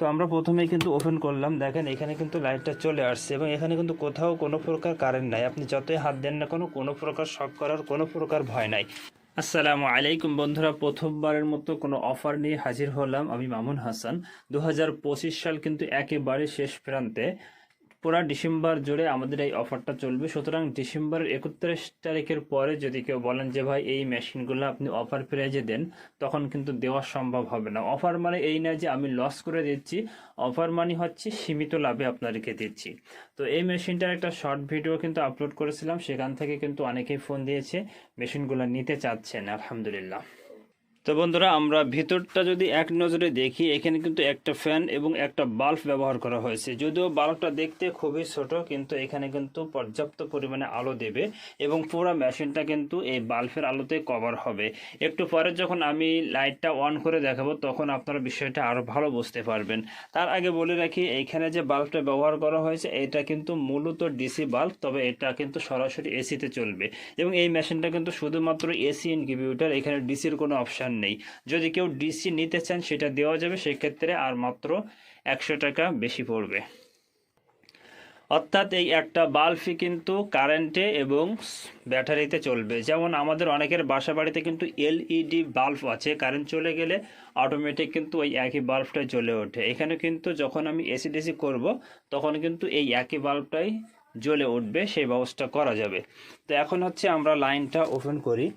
তো আমরা প্রথমেই কিন্তু ওপেন করলাম। দেখেন, এখানে কিন্তু লাইটটা চলে আসছে এবং এখানে কিন্তু কোথাও কোনো প্রকার কারেন্ট নাই। আপনি যতই হাত দেন না কোনো কোনো প্রকার শখ করার কোনো প্রকার ভয় নাই। আসসালামু আলাইকুম বন্ধুরা, প্রথমবারের মতো কোনো অফার নিয়ে হাজির হলাম আমি মামুন হাসান। দু হাজার পঁচিশ সাল কিন্তু একেবারে শেষ প্রান্তে। পুরা ডিসেম্বর জুড়ে আমাদের এই অফারটা চলবে। সুতরাং ডিসেম্বরের একত্রিশ তারিখের পরে যদি কেউ বলেন যে, ভাই, এই মেশিনগুলো আপনি অফার প্রাইজে দেন, তখন কিন্তু দেওয়া সম্ভব হবে না। অফার মানে এই না যে, আমি লস করে দিচ্ছি। অফার মানে হচ্ছে সীমিত লাভে আপনাদেরকে দিচ্ছি। তো এই মেশিনটার একটা শর্ট ভিডিও কিন্তু আপলোড করেছিলাম। সেখান থেকে কিন্তু অনেকেই ফোন দিয়েছে, মেশিনগুলো নিতে চাচ্ছেন, আলহামদুলিল্লাহ। তো বন্ধুরা, আমরা ভিতরটা যদি এক নজরে দেখি, এখানে কিন্তু একটা ফ্যান এবং একটা বাল্ব ব্যবহার করা হয়েছে। যদিও বাল্বটা দেখতে খুবই ছোট, কিন্তু এখানে কিন্তু পর্যাপ্ত পরিমাণে আলো দেবে এবং পুরো মেশিনটা কিন্তু এই বাল্বের আলোতে কভার হবে। একটু পরে যখন আমি লাইটটা অন করে দেখাবো, তখন আপনারা বিষয়টা আরও ভালো বুঝতে পারবেন। তার আগে বলে রাখি এইখানে যে বাল্বটা ব্যবহার করা হয়েছে, এটা কিন্তু মূলত ডিসি বাল্ব, তবে এটা কিন্তু সরাসরি এসিতে চলবে। এবং এই মেশিনটা কিন্তু শুধুমাত্র এসি ইনকিউবেটর, এখানে ডিসির কোনো অপশান নেই। যদি কেউ ডিসি নিতে চান, সেটা দেওয়া যাবে, সেক্ষেত্রে আর মাত্র একশো টাকা বেশি পড়বে। অর্থাৎ এই একটা বাল্বই কিন্তু কারেন্টে এবং ব্যাটারিতে চলবে। যেমন আমাদের অনেকের বাসা বাড়িতে কিন্তু এলইডি বাল্ব আছে। কারেন্ট চলে গেলে অটোমেটিক কিন্তু ওই একই বাল্বটাই জ্বলে ওঠে। এখানে কিন্তু যখন আমি এসি ডিসি করব, তখন কিন্তু এই একই বাল্বটাই জ্বলে উঠবে, সেই ব্যবস্থা করা যাবে। তো এখন হচ্ছে আমরা লাইনটা ওপেন করি।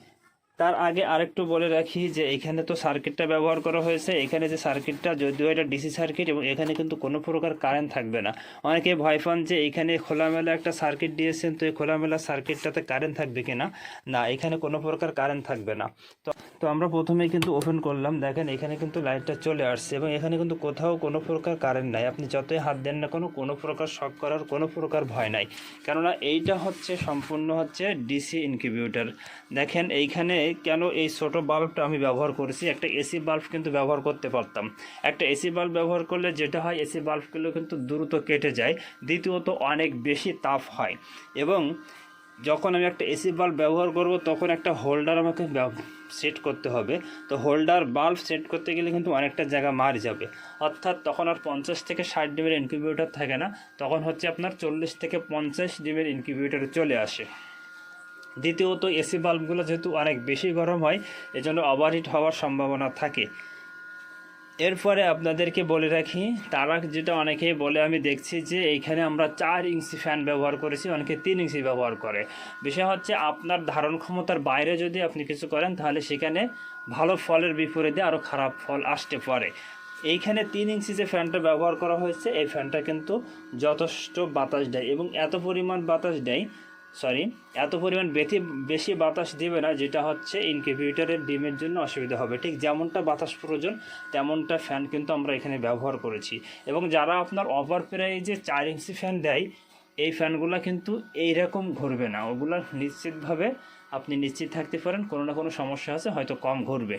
তার আগে আরেকটু বলে রাখি যে এখানে তো সার্কিটটা ব্যবহার করা হয়েছে। এখানে যে সার্কিটটা, যদিও এটা ডিসি সার্কিট এবং এখানে কিন্তু কোনো প্রকার কারেন্ট থাকবে না। অনেকে ভয় পান যে এখানে খোলামেলা একটা সার্কিট দিয়েছেন, তো এই খোলামেলা সার্কিটটাতে কারেন্ট থাকবে কিনা? না, এখানে কোনো প্রকার কারেন্ট থাকবে না। তো তো আমরা প্রথমেই কিন্তু ওপেন করলাম। দেখেন, এখানে কিন্তু লাইটটা চলে আসছে এবং এখানে কিন্তু কোথাও কোনো প্রকার কারেন্ট নাই। আপনি যতই হাত দেন না কোনো কোনো প্রকার শক করার, কোনো প্রকার ভয় নাই। কেননা এইটা হচ্ছে, সম্পূর্ণ হচ্ছে ডিসি ইনকিউবেটর। দেখেন, এইখানে কেন এই ছোট বাল্বটা আমি ব্যবহার করেছি? একটা এসি বাল্ব কিন্তু ব্যবহার করতে পারতাম। একটা এসি বাল্ব ব্যবহার করলে যেটা হয়, এসি বাল্বগুলো কিন্তু দ্রুত কেটে যায়। দ্বিতীয়ত, অনেক বেশি তাপ হয়। এবং যখন আমি একটা এসি বাল্ব ব্যবহার করব, তখন একটা হোল্ডার আমাকে সেট করতে হবে। তো হোল্ডার বাল্ব সেট করতে গেলে কিন্তু অনেকটা জায়গা মার যাবে। অর্থাৎ তখন আর পঞ্চাশ থেকে ষাট ডিমের ইনকিউবেটর থাকে না। তখন হচ্ছে আপনার চল্লিশ থেকে পঞ্চাশ ডিমের ইনকিউবেটর চলে আসে। দ্বিতীয়ত এসি বাল্বগুলো যেহেতু অনেক বেশি গরম হয়, এজন্য ওভারহিট হওয়ার সম্ভাবনা থাকে। এরপরে আপনাদেরকে বলে রাখি, তারা যেটা অনেকেই বলে, আমি দেখছি যে এইখানে আমরা চার ইঞ্চি ফ্যান ব্যবহার করেছি, অনেকে তিন ইঞ্চি ব্যবহার করে। বিষয় হচ্ছে আপনার ধারণ ক্ষমতার বাইরে যদি আপনি কিছু করেন, তাহলে সেখানে ভালো ফলের বিপরীতে আরও খারাপ ফল আসতে পারে। এইখানে তিন ইঞ্চি যে ফ্যানটা ব্যবহার করা হয়েছে, এই ফ্যানটা কিন্তু যথেষ্ট বাতাস দেয় এবং এত পরিমাণ বাতাস দেয় সরি, এত পরিমাণ বেশি বেশি বাতাস দেবে না, যেটা হচ্ছে ইনকিউবেটরের ডিমের জন্য অসুবিধা হবে। ঠিক যেমনটা বাতাস প্রয়োজন, তেমনটা ফ্যান কিন্তু আমরা এখানে ব্যবহার করেছি। এবং যারা আপনার ওভার প্রাইজে চার ইঞ্চি ফ্যান দেয়, এই ফ্যানগুলো কিন্তু এইরকম ঘুরবে না। ওগুলো নিশ্চিতভাবে আপনি নিশ্চিত থাকতে পারেন, কোনো না কোনো সমস্যা আছে, হয়তো কম ঘুরবে।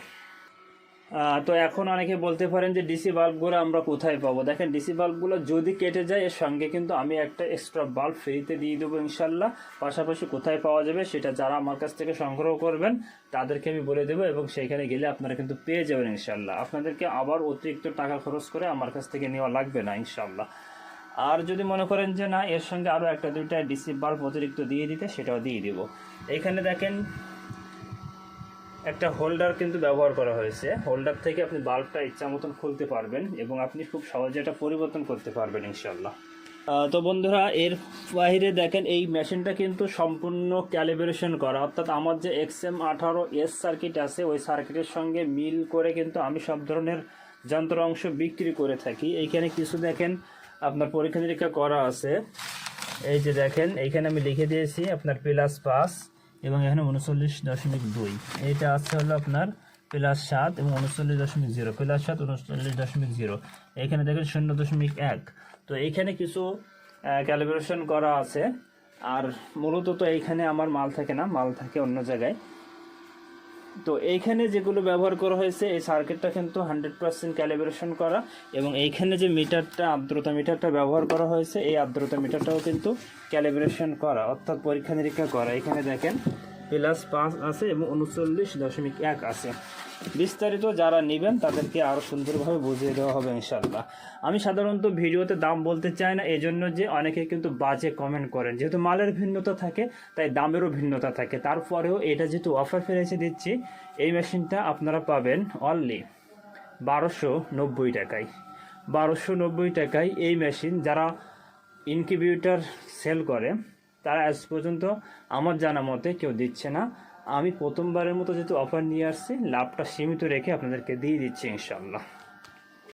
তো এখন অনেকে বলতে পারেন যে ডিসি বাল্বগুলো আমরা কোথায় পাবো? দেখেন ডিসি বাল্বগুলো যদি কেটে যায়, এর সঙ্গে কিন্তু আমি একটা এক্সট্রা বাল্ব ফ্রিতে দিয়ে দেবো ইনশাল্লাহ। পাশাপাশি কোথায় পাওয়া যাবে সেটা যারা আমার কাছ থেকে সংগ্রহ করবেন, তাদেরকে আমি বলে দেবো এবং সেইখানে গেলে আপনারা কিন্তু পেয়ে যাবেন ইনশাল্লাহ। আপনাদেরকে আবার অতিরিক্ত টাকা খরচ করে আমার কাছ থেকে নেওয়া লাগবে না ইনশাল্লাহ। আর যদি মনে করেন যে না, এর সঙ্গে আরও একটা দুইটা ডিসি বাল্ব অতিরিক্ত দিয়ে দিতে, সেটাও দিয়ে দিব। এখানে দেখেন একটা হোল্ডার কিন্তু ব্যবহার করা হয়েছে। হোল্ডার থেকে আপনি বাল্বটা ইচ্ছা মতন খুলতে পারবেন এবং আপনি খুব সহজে এটা পরিবর্তন করতে পারবেন ইনশাল্লাহ তো বন্ধুরা, এর বাইরে দেখেন, এই মেশিনটা কিন্তু সম্পূর্ণ ক্যালিব্রেশন করা। অর্থাৎ আমার যে এক্স এম আঠারো এস সার্কিট আছে, ওই সার্কিটের সঙ্গে মিল করে কিন্তু আমি সব ধরনের যন্ত্র অংশ বিক্রি করে থাকি। এইখানে কিছু দেখেন, আপনার পরীক্ষা নিরীক্ষা করা আছে। এই যে দেখেন, এইখানে আমি লিখে দিয়েছি আপনার প্লাস পাঁচ এবং এখানে উনচল্লিশ দশমিক দুই। এটা আছে হলো আপনার প্লাস সাত এবং উনচল্লিশ দশমিক জিরো। প্লাস সাত, উনচল্লিশ দশমিক জিরো। এখানে দেখেন শূন্য দশমিক এক। তো এখানে কিছু ক্যালিব্রেশন করা আছে। আর মূলত তো এইখানে আমার মাল থাকে না, মাল থাকে অন্য জায়গায়। তো এইখানে যেগুলো ব্যবহার করা হয়েছে, এই সার্কিটটা কিন্তু হান্ড্রেড পার্সেন্ট ক্যালিব্রেশন করা এবং এইখানে যে মিটারটা, আর্দ্রতা মিটারটা ব্যবহার করা হয়েছে, এই আর্দ্রতা মিটারটাও কিন্তু ক্যালিব্রেশন করা, অর্থাৎ পরীক্ষা নিরীক্ষা করা। এখানে দেখেন প্লাস পাঁচ আছে এবং উনচল্লিশ দশমিক এক আছে। বিস্তারিত যারা নেবেন তাদেরকে আরও সুন্দরভাবে বুঝিয়ে দেওয়া হবে ইনশাল্লাহ আমি সাধারণত ভিডিওতে দাম বলতে চাই না এই জন্য যে অনেকে কিন্তু বাজে কমেন্ট করেন। যেহেতু মালের ভিন্নতা থাকে, তাই দামেরও ভিন্নতা থাকে। তারপরেও এটা যেহেতু অফার ফেরেছে দিচ্ছি, এই মেশিনটা আপনারা পাবেন অনলি বারোশো নব্বই টাকায়। বারোশো নব্বই টাকায় এই মেশিন যারা ইনকিউবেটর সেল করে, তারা আজ পর্যন্ত আমার জানা মতে কেউ দিচ্ছে না। আমি প্রথমবারের মতো যেহেতু অফার নিয়ে আসছি লাভটা সীমিত রেখে আপনাদেরকে দিয়ে দিচ্ছি ইনশাল্লাহ